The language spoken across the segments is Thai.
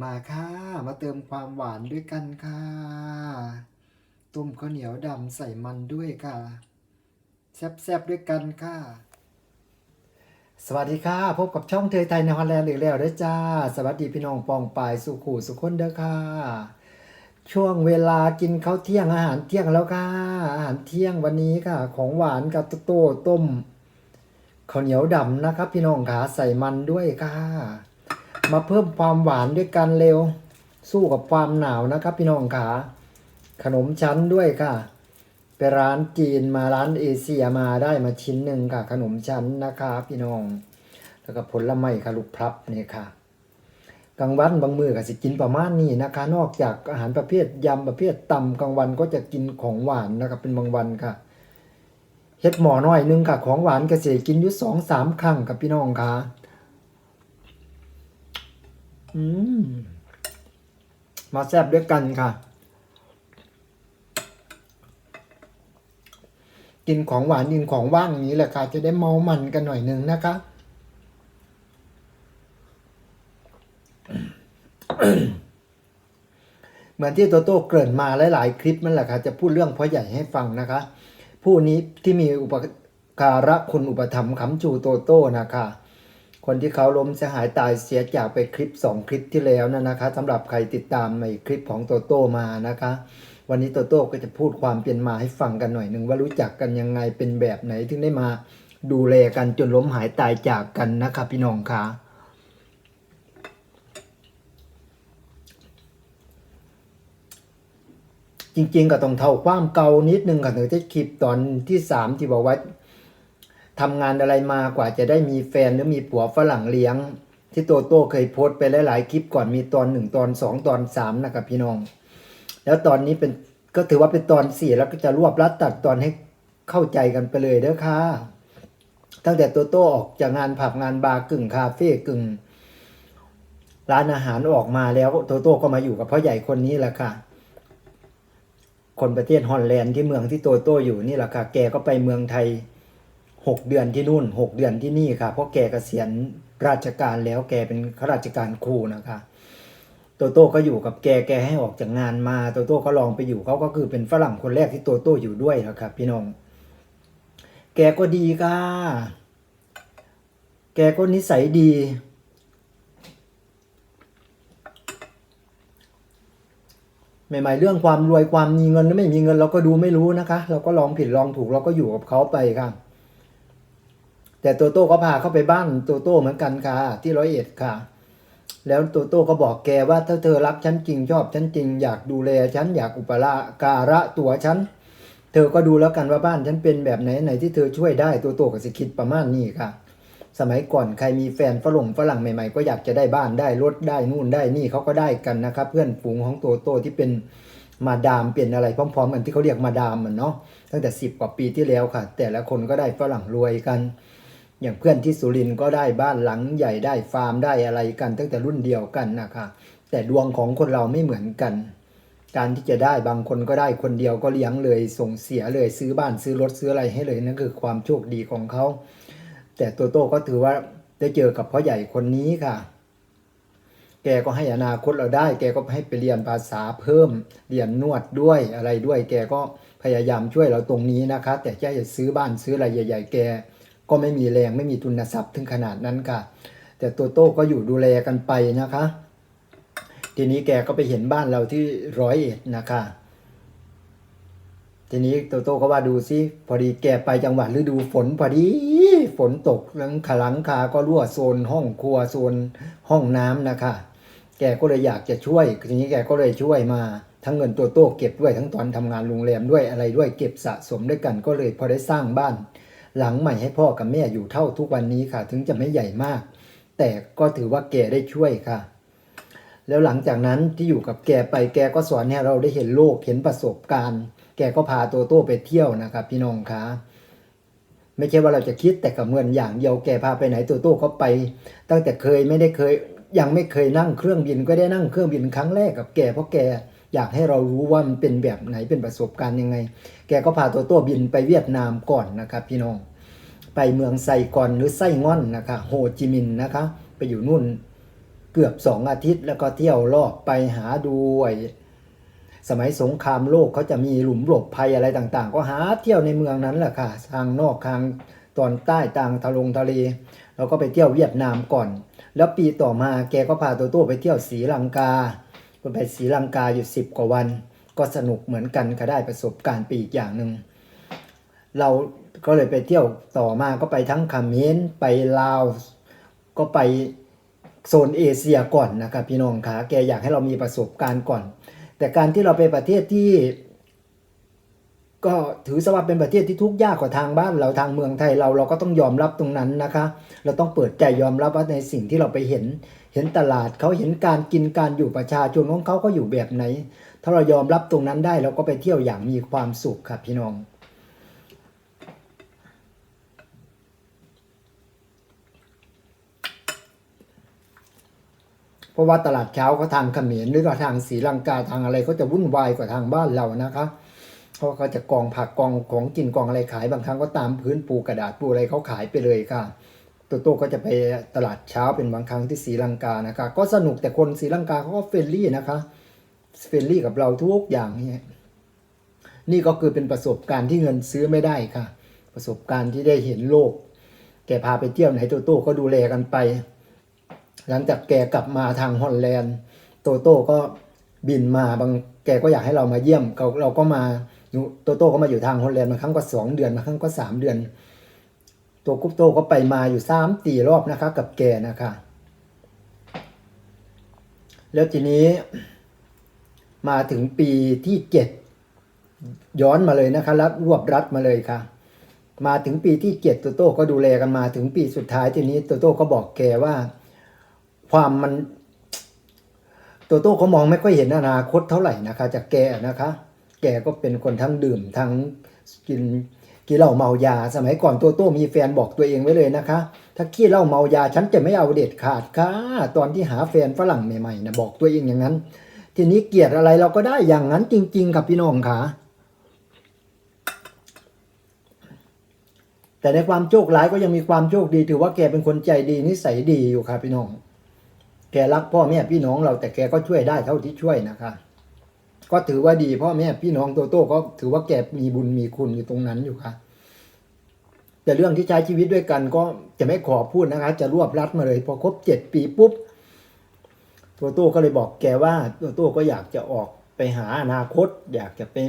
มาค่ะ มาเติมความหวานด้วยกันค่ะ ต้มข้าวเหนียวดำใส่มันด้วยค่ะ แซ่บๆด้วยกันค่ะ สวัสดีค่ะ พบกับช่องเทยไทยในฮอลแลนด์อีกแล้วด้อจ้า สวัสดีพี่น้องปองปายสุขูสุขคนเด้อค่ะ ช่วงเวลากินข้าวเที่ยงอาหารเที่ยงแล้วค่ะ อาหารเที่ยงวันนี้ค่ะ ของหวานกับโต้ต้มข้าวเหนียวดำนะครับ พี่น้องขาใส่มันด้วยค่ะ มาเพิ่มความหวานด้วยกันเร็ว สู้กับความหนาวนะครับพี่น้องขาขนมชั้นด้วยค่ะไปร้านจีนมาร้านเอเชียมาได้มาชิ้นหนึ่งค่ะ ขนมชั้นนะคะพี่น้อง แล้วก็ผลไม้ค่ะลูกพลับนี่ค่ะกลางวันบางมือก็สิกินประมาณนี้นะคะ นอกจากอาหารประเภทยำประเภทตำกลางวันก็จะกินของหวานนะครับเป็นบางวันค่ะเฮ็ดหมอน้อยหนึงค่ะ ของหวานก็สิกินอยู่สองสามครั้งกับพี่น้องค่ะ อืม มาแซบด้วยกันค่ะ กินของหวานกินของว่างนี้แหละค่ะ จะได้เมามันกันหน่อยหนึ่งนะคะเหมือนที่โตโต้เกริ่นมาหลาย ๆ คลิปนั่นแหละค่ะ จะพูดเรื่องพ่อใหญ่ให้ฟังนะคะ ผู้นี้ที่มีอุปการะคุณอุปถัมภ์คำจูโตโต้นะคะ คนที่เขาล้มเสียหายตายเสียจากไปคลิป 2 คลิปที่แล้วนะนะคะสำหรับใครติดตามในคลิปของโตโต้มานะคะ วันนี้โตโต้ก็จะพูดความเป็นมาให้ฟังกันหน่อยหนึ่งว่ารู้จักกันยังไงเป็นแบบไหนถึงได้มาดูแลกันจนล้มหายตายจากกันนะคะพี่น้องคะจริงๆก็ต้องเท่าความเก่านิดนึงค่ะถึงจะคลิปตอนที่สามที่บอกว่า ทำงานอะไรมากว่าจะได้มีแฟนหรือมีผัวฝรั่งเลี้ยง ที่โตโต้เคยโพสต์ไปหลายๆคลิปก่อนมีตอนหนึ่งตอนสองตอนสามนะครับพี่น้อง แล้วตอนนี้เป็นก็ถือว่าเป็นตอนสี่แล้วก็จะรวบรัดตัดตอนให้เข้าใจกันไปเลยเด้อค่ะตั้งแต่โตโต้ออกจากงานผับงานบาร์กึ่งคาเฟ่กึ่งร้านอาหารออกมาแล้วโตโต้ก็มาอยู่กับพ่อใหญ่คนนี้แหละค่ะ คนประเทศฮอลแลนด์ที่เมืองที่โตโต้อยู่นี่แหละค่ะ แกก็ไปเมืองไทย หกเดือนที่นู่นหกเดือนที่นี่ค่ะ เพราะแกเกษียณราชการแล้วแกเป็นข้าราชการครูนะคะโตโต้ก็อยู่กับแกแกให้ออกจากงานมาโตโต้ก็ลองไปอยู่เขาก็คือเป็นฝรั่งคนแรกที่โตโต้อยู่ด้วยนะครับ พี่น้อง แกก็ดีค่ะ แกก็นิสัยดี ใหม่ๆเรื่องความรวยความมีเงินหรือไม่มีเงินเราก็ดูไม่รู้นะคะ เราก็ลองผิดลองถูกเราก็อยู่กับเขาไปค่ะ แต่โตโต้ก็พาเข้าไปบ้านโตโต้เหมือนกันค่ะ ที่ร้อยเอ็ดค่ะ แล้วโตโต้ก็บอกแกว่าถ้าเธอรักฉันจริงชอบฉันจริง อยากดูแลฉันอยากอุปการะตัวฉันเธอก็ดูแล้วกันว่าบ้านฉันเป็นแบบไหนไหนที่เธอช่วยได้โตโต้ก็สิคิดประมาณนี้ค่ะ สมัยก่อนใครมีแฟนฝรั่งฝรั่งใหม่ๆ ก็อยากจะได้บ้านได้รถได้นู่นได้นี่เขาก็ได้กันนะครับ เพื่อนฝูงของโตโต้ที่เป็นมาดามเป็นอะไรพร้อมๆกันที่เขาเรียกมาดามมันเนาะตั้งแต่สิบกว่าปีที่แล้วค่ะ แต่ละคนก็ได้ฝรั่งรวยกัน อย่างเพื่อนที่สุรินทร์ก็ได้บ้านหลังใหญ่ได้ฟาร์มได้อะไรกัน ตั้งแต่รุ่นเดียวกันนะคะแต่ดวงของคนเราไม่เหมือนกัน การที่จะได้บางคนก็ได้คนเดียวก็เลี้ยงเลยส่งเสียเลยซื้อบ้านซื้อรถซื้ออะไรให้เลยนั่นคือความโชคดีของเขา แต่ตัวโตก็ถือว่าได้เจอกับพ่อใหญ่คนนี้ค่ะ แกก็ให้อนาคตเราได้ แกก็ให้ไปเรียนภาษาเพิ่ม เรียนนวดด้วยอะไรด้วย แกก็พยายามช่วยเราตรงนี้นะคะ แต่แกจะซื้อบ้านซื้ออะไรใหญ่ ๆ แก ก็ไม่มีแรงไม่มีทุนทรัพย์ถึงขนาดนั้นค่ะ แต่ตัวโต้ก็อยู่ดูแลกันไปนะคะ ทีนี้แกก็ไปเห็นบ้านเราที่ร้อยเอ็ดนะคะ ทีนี้โตโต้ก็ว่าดูซิพอดีแกไปจังหวัดฤดูฝนพอดีฝนตกหลังขาหลังคาก็รั่วโซนห้องครัวโซนห้องน้ำนะคะ แกก็เลยอยากจะช่วย ทีนี้แกก็เลยช่วยมาทั้งเงินตัวโต้เก็บด้วยทั้งตอนทำงานโรงแรมด้วยอะไรด้วยเก็บสะสมด้วยกันก็เลยพอได้สร้างบ้าน หลังใหม่ให้พ่อกับแม่อยู่เท่าทุกวันนี้ค่ะ ถึงจะไม่ใหญ่มาก แต่ก็ถือว่าแกได้ช่วยค่ะ แล้วหลังจากนั้นที่อยู่กับแกไปแกก็สอนให้เราได้เห็นโลกเห็นประสบการณ์ แกก็พาโตโต้ไปเที่ยวนะครับพี่น้องคะไม่ใช่ว่าเราจะคิดแต่กับเงินอย่างเดียวแกพาไปไหนโตโต้ก็ไป ตั้งแต่เคยไม่ได้เคยยังไม่เคยนั่งเครื่องบินก็ได้นั่งเครื่องบินครั้งแรกกับแกเพราะแก อยากให้เรารู้ว่ามันเป็นแบบไหนเป็นประสบการณ์ยังไง แกก็พาโตโต้บินไปเวียดนามก่อนนะครับพี่น้อง ไปเมืองไซกอนหรือไส้ง่อนนะคะโฮจิมินห์นะคะ ไปอยู่นู่นเกือบสองอาทิตย์ แล้วก็เที่ยวรอบไปหาดูไอ้สมัยสงครามโลกเขาจะมีหลุมหลบภัยอะไรต่างๆ ก็หาเที่ยวในเมืองนั้นแหละค่ะ ทางนอกทางตอนใต้ทางทะลงทะเลเราก็ไปเที่ยวเวียดนามก่อน แล้วปีต่อมาแกก็พาโตโต้ไปเที่ยวศรีลังกา ไปศรีลังกาอยู่สิบกว่าวัน ก็สนุกเหมือนกันค่ะได้ประสบการณ์ปีอีกอย่างหนึ่งเราก็เลยไปเที่ยวต่อมาก็ไปทั้งเมนไปลาวก็ไปโซนเอเชียก่อนนะครับพี่น้องขาแกอยากให้เรามีประสบการณ์ก่อน แต่การที่เราไปประเทศที่ ก็ถือสว่าเป็นประเทศที่ทุกข์ยากกว่าทางบ้านเราทางเมืองไทยเราเราก็ต้องยอมรับตรงนั้นนะคะ เราต้องเปิดใจยอมรับว่าในสิ่งที่เราไปเห็น เห็นตลาดเขาเห็นการกินการอยู่ประชาชนของเขาก็อยู่แบบไหน ถ้าเรายอมรับตรงนั้นได้เราก็ไปเที่ยวอย่างมีความสุขครับพี่น้องเพราะว่าตลาดเช้าเขาทางเขมรหรือว่าทางศรีลังกาทางอะไรเขาจะวุ่นวายกว่าทางบ้านเรานะคะ ราะเขาจะกองผักกองของกินกองอะไรขายบางครั้งก็ตามพื้นปูกระดาษปูอะไรเขาขายไปเลยค่ะตัวโตก็จะไปตลาดเช้าเป็นบางครั้งที่ศรีลังกานะคะ ก็สนุกแต่คนศรีลังกาเขาก็เฟรนลี่นะคะเฟรนลี่กับเราทุกอย่างนี่นี่ก็คือเป็นประสบการณ์ที่เงินซื้อไม่ได้ค่ะ ประสบการณ์ที่ได้เห็นโลก แกพาไปเที่ยวไหนโตโต้ก็ดูแลกันไป หลังจากแกกลับมาทางฮอลแลนด์โตโต้ก็บินมาบางแกก็อยากให้เรามาเยี่ยมเราก็มา โตโต้ก็มาอยู่ทางฮอลแลนด์บางครั้งก็สองเดือนบางครั้งก็สามเดือน ตัวกุ๊ปโตก็ไปมาอยู่สามตีรอบนะคะ กับแกนะคะ แล้วทีนี้มาถึงปีที่เจ็ดย้อนมาเลยนะคะแล้วรวบรัดมาเลยค่ะ มาถึงปีที่เจ็ดโตโต้ก็ดูแลกันมาถึงปีสุดท้ายทีนี้โตโต้ก็บอกแกว่า ความมันโตโต้เขามองไม่ค่อยเห็นอนาคตเท่าไหร่นะคะ จากแกนะคะ แกก็เป็นคนทั้งดื่มทั้งกินกินเหล้าเมายา สมัยก่อนโตโต้มีแฟนบอกตัวเองไว้เลยนะคะ ถ้าขี้เหล้าเมายาฉันจะไม่เอาเด็ดขาดค่ะ ตอนที่หาแฟนฝรั่งใหม่ๆนะบอกตัวเองอย่างนั้น ทีนี้เกลียดอะไรเราก็ได้อย่างนั้นจริงๆครับพี่น้องค่ะแต่ในความโชคร้ายก็ยังมีความโชคดี ถือว่าแกเป็นคนใจดีนิสัยดีอยู่ครับพี่น้อง แกรักพ่อแม่พี่น้องเราแต่แกก็ช่วยได้เท่าที่ช่วยนะคะ ก็ถือว่าดีพ่อแม่พี่น้องโตโต้ก็ถือว่าแกมีบุญมีคุณอยู่ตรงนั้นอยู่ค่ะ แต่เรื่องที่ใช้ชีวิตด้วยกันก็จะไม่ขอพูดนะคะ จะรวบรัดมาเลย พอครบเจ็ดปีปุ๊บโตโต้ก็เลยบอกแกว่าโตโต้ก็อยากจะออกไปหาอนาคต อยากจะเป็น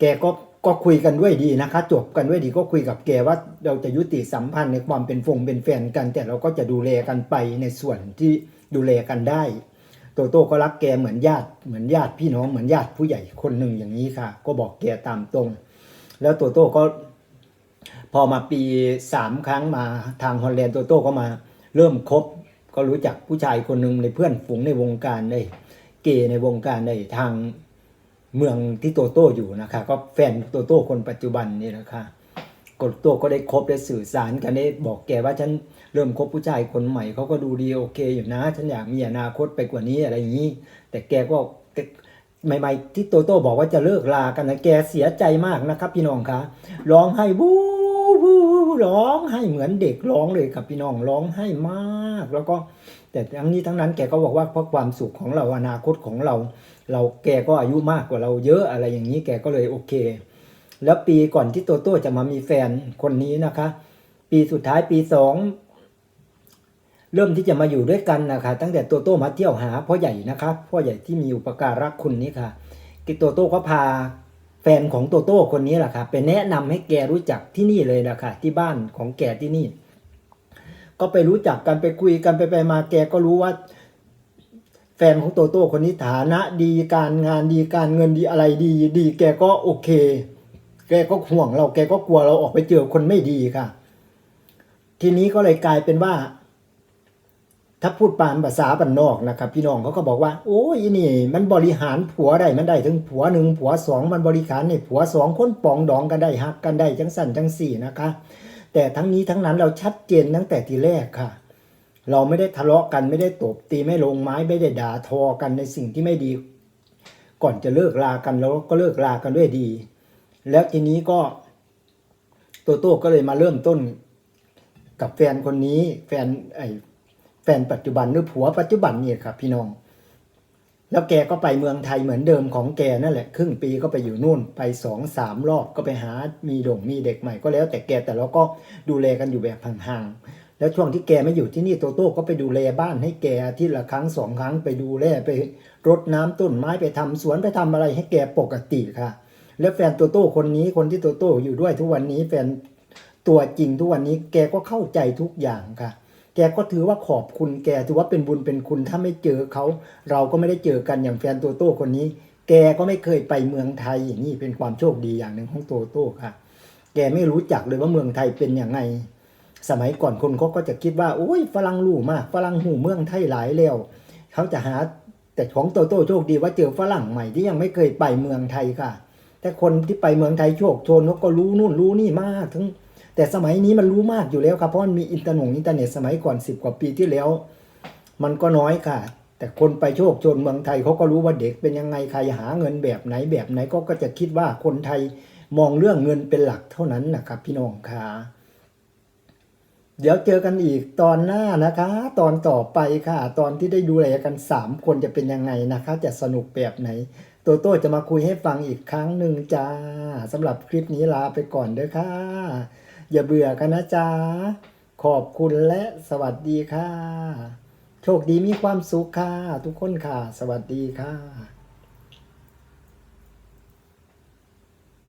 แกก็ก็คุยกันด้วยดีนะคะ จบกันด้วยดีก็คุยกับแกว่าเราจะยุติสัมพันธ์ในความเป็นฟงเป็นแฟนกัน แต่เราก็จะดูแลกันไปในส่วนที่ดูแลกันได้ โตโต้ก็รักแกเหมือนญาติเหมือนญาติพี่น้องเหมือนญาติผู้ใหญ่คนหนึ่งอย่างนี้ค่ะ ก็บอกแกตามตรง แล้วโตโต้ก็ พอมาปีสามครั้งมาทางฮอลแลนด์โตโต้ก็มาเริ่มคบก็รู้จักผู้ชายคนหนึ่งในเพื่อนฝูงในวงการได้เกในวงการในทางเมืองที่โตโต้อยู่นะคะ ก็แฟนโตโต้คนปัจจุบันนี่นะคะ โตโต้ก็ได้คบได้สื่อสารกันได้บอกแกว่าฉันเริ่มคบผู้ชายคนใหม่เขาก็ดูดีโอเคอยู่นะ ฉันอยากมีอนาคตไปกว่านี้อะไรอย่างนี้ แต่แกก็ใหม่ ๆ ที่โตโต้บอกว่าจะเลิกลากันนะแกเสียใจมากนะครับ พี่น้องคะร้องไห้บูบู๊บู๊ร้องไห้เหมือนเด็กร้องเลยครับพี่น้องร้องไห้มาก แล้วก็แต่ทั้งนี้ทั้งนั้นแกก็บอกว่าเพราะความสุขของเราอนาคตของเรา เราแกก็อายุมากกว่าเราเยอะอะไรอย่างนี้แกก็เลยโอเค แล้วปีก่อนที่โตโต้จะมามีแฟนคนนี้นะคะ ปีสุดท้ายปีสองเริ่มที่จะมาอยู่ด้วยกันนะคะ ตั้งแต่โตโต้มาเที่ยวหาพ่อใหญ่นะคะพ่อใหญ่ที่มีอุปการะคุณนี้ค่ะกิโตโต้ก็พาแฟนของโตโต้คนนี้แหละค่ะไปแนะนำให้แกรู้จักที่นี่เลยนะคะที่บ้านของแกที่นี่ ก็ไปรู้จักกันไปคุยกันไปไปมาแกก็รู้ว่า แฟนของโตโต้คนนี้ฐานะดีการงานดีการเงินดีอะไรดี ดีแกก็โอเค แกก็ห่วงเราแกก็กลัวเราออกไปเจอคนไม่ดีค่ะ ทีนี้ก็เลยกลายเป็นว่า ถ้าพูดปานภาษาบันนอกนะครับ พี่น้องเขาก็บอกว่า โอ้ยนี่ มันบริหารผัวได้มันได้ถึงผัวหนึ่งผัวสองมันบริหารในผัวสองคนปองดองกันได้ฮักกันได้จังสั่นจังสี่นะคะ แต่ทั้งนี้ทั้งนั้นเราชัดเจนตั้งแต่ทีแรกค่ะเราไม่ได้ทะเลาะกันไม่ได้ตบตีไม่ลงไม้ไม่ได้ด่าทอกันในสิ่งที่ไม่ดี ก่อนจะเลิกลากันแล้วก็เลิกลากันด้วยดี แล้วทีนี้ก็โตโต้ก็เลยมาเริ่มต้นกับแฟนคนนี้ แฟนไอ้แฟนปัจจุบันหรือผัวปัจจุบันเนี่ยครับ พี่น้อง แล้วแกก็ไปเมืองไทยเหมือนเดิมของแกนั่นแหละ ครึ่งปีก็ไปอยู่นู่น ไปสองสามรอบก็ไปหามีดงมีเด็กใหม่ก็แล้วแต่แกแต่เราก็ดูแลกันอยู่แบบห่างๆแล้วช่วงที่แกไม่อยู่ที่นี่โตโต้ก็ไปดูแลบ้านให้แกที่ละครั้งสองครั้งไปดูแลไปรดน้ำต้นไม้ไปทำสวนไปทำอะไรให้แกปกติค่ะ แล้วแฟนโตโต้คนนี้คนที่โตโต้อยู่ด้วยทุกวันนี้แฟนตัวจริงทุกวันนี้แกก็เข้าใจทุกอย่างค่ะ แกก็ถือว่าขอบคุณแกถือว่าเป็นบุญเป็นคุณถ้าไม่เจอเขา เราก็ไม่ได้เจอกันอย่างแฟนโตโต้คนนี้ แกก็ไม่เคยไปเมืองไทยนี่เป็นความโชคดีอย่างหนึ่งของโตโต้ค่ะ แกไม่รู้จักเลยว่าเมืองไทยเป็นอย่างไงสมัยก่อนคนเขาก็จะคิดว่าโอ้ยฝรั่งรู้มากฝรั่งหูเมืองไทยหลายแล้วเขาจะหาแต่ของโตโต้โชคดีว่าเจอฝรั่งใหม่ที่ยังไม่เคยไปเมืองไทยค่ะ แต่คนที่ไปเมืองไทยโชคโชนเขาก็รู้นู่นรู้นี่มากถึง แต่สมัยนี้มันรู้มากอยู่แล้วครับเพราะมันมีอินเทอร์นอินเทอร์เน็ตสมัยก่อนสิบกว่าปีที่แล้ว มันก็น้อยค่ะ แต่คนไปโชคโชนเมืองไทยเขาก็รู้ว่าเด็กเป็นยังไงใครหาเงินแบบไหนแบบไหนก็ก็จะคิดว่าคนไทยมองเรื่องเงินเป็นหลักเท่านั้นนะครับ พี่น้องค่ะเดี๋ยวเจอกันอีกตอนหน้านะคะ ตอนต่อไปค่ะ ตอนที่ได้ดูแลกันสามคนจะเป็นยังไงนะคะ จะสนุกแบบไหน โตโต้จะมาคุยให้ฟังอีกครั้งหนึ่งจ้าสำหรับคลิปนี้ลาไปก่อนเด้อค่ะ อย่าเบื่อกันนะจ้าขอบคุณและสวัสดีค่ะ โชคดีมีความสุขค่ะ ทุกคนค่ะ สวัสดีค่ะ